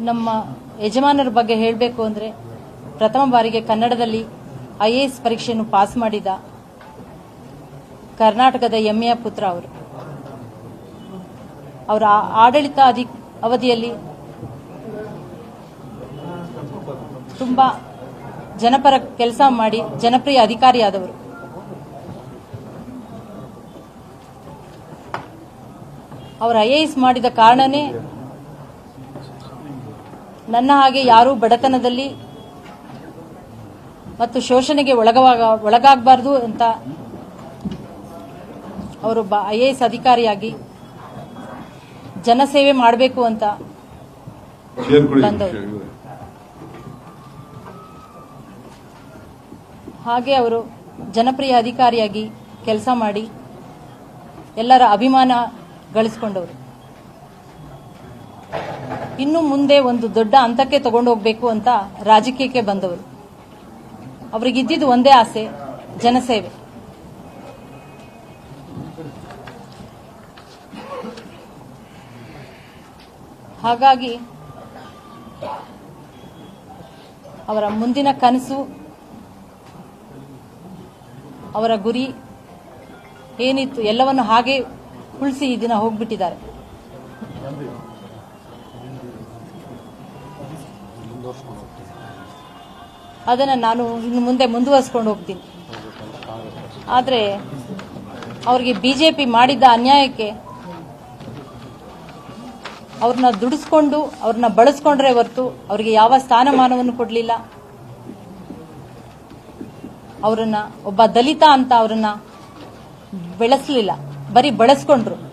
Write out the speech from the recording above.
ನಮ್ಮ ಯಜಮಾನರ ಬಗ್ಗೆ ಹೇಳಬೇಕು ಅಂದರೆ ಪ್ರಥಮ ಬಾರಿಗೆ ಕನ್ನಡದಲ್ಲಿ ಐ ಎ ಪರೀಕ್ಷೆಯನ್ನು ಪಾಸ್ ಮಾಡಿದ ಕರ್ನಾಟಕದ ಎಮ್ಮೆಯ ಪುತ್ರ ಅವರು. ಅವರ ಆಡಳಿತ ಅವಧಿಯಲ್ಲಿ ತುಂಬ ಜನಪರ ಕೆಲಸ ಮಾಡಿ ಜನಪ್ರಿಯ ಅಧಿಕಾರಿಯಾದವರು. ಅವರು ಐ ಎ ಎಸ್ ಮಾಡಿದ ಕಾರಣನೇ ನನ್ನ ಹಾಗೆ ಯಾರೂ ಬಡತನದಲ್ಲಿ ಮತ್ತು ಶೋಷಣೆಗೆ ಒಳಗವಾಗ ಒಳಗಾಗಬಾರ್ದು ಅಂತ ಅವರೊಬ್ಬ ಐ ಎ ಎಸ್ ಅಧಿಕಾರಿಯಾಗಿ ಜನಸೇವೆ ಮಾಡಬೇಕು ಅಂತ ಬಂದವರು. ಹಾಗೆ ಅವರು ಜನಪ್ರಿಯ ಅಧಿಕಾರಿಯಾಗಿ ಕೆಲಸ ಮಾಡಿ ಎಲ್ಲರ ಅಭಿಮಾನ ಗಳಿಸಿಕೊಂಡವರು ಇನ್ನು ಮುಂದೆ ಒಂದು ದೊಡ್ಡ ಹಂತಕ್ಕೆ ತಗೊಂಡು ಹೋಗಬೇಕು ಅಂತ ರಾಜಕೀಯಕ್ಕೆ ಬಂದವರು. ಅವರಿಗಿದ್ದಿದ್ದು ಒಂದೇ ಆಸೆ, ಜನಸೇವೆ. ಹಾಗಾಗಿ ಅವರ ಮುಂದಿನ ಕನಸು, ಅವರ ಗುರಿ ಏನಿತ್ತು ಎಲ್ಲವನ್ನು ಹಾಗೆ ಉಳಿಸಿ ಈ ದಿನ ಹೋಗ್ಬಿಟ್ಟಿದ್ದಾರೆ. ಅದನ್ನು ನಾನು ಇನ್ನು ಮುಂದೆ ಮುಂದುವರಿಸ್ಕೊಂಡು ಹೋಗ್ತೀನಿ. ಆದರೆ ಅವ್ರಿಗೆ ಬಿಜೆಪಿ ಮಾಡಿದ್ದ ಅನ್ಯಾಯಕ್ಕೆ ಅವ್ರನ್ನ ದುಡಿಸ್ಕೊಂಡು, ಅವ್ರನ್ನ ಬಳಸ್ಕೊಂಡ್ರೆ ಹೊರತು ಅವ್ರಿಗೆ ಯಾವ ಸ್ಥಾನಮಾನವನ್ನು ಕೊಡಲಿಲ್ಲ. ಅವರನ್ನ ಒಬ್ಬ ದಲಿತ ಅಂತ ಅವರನ್ನ ಬೆಳೆಸಲಿಲ್ಲ. ಬರೀ ಬಳಸ್ಕೊಂಡ್ರು.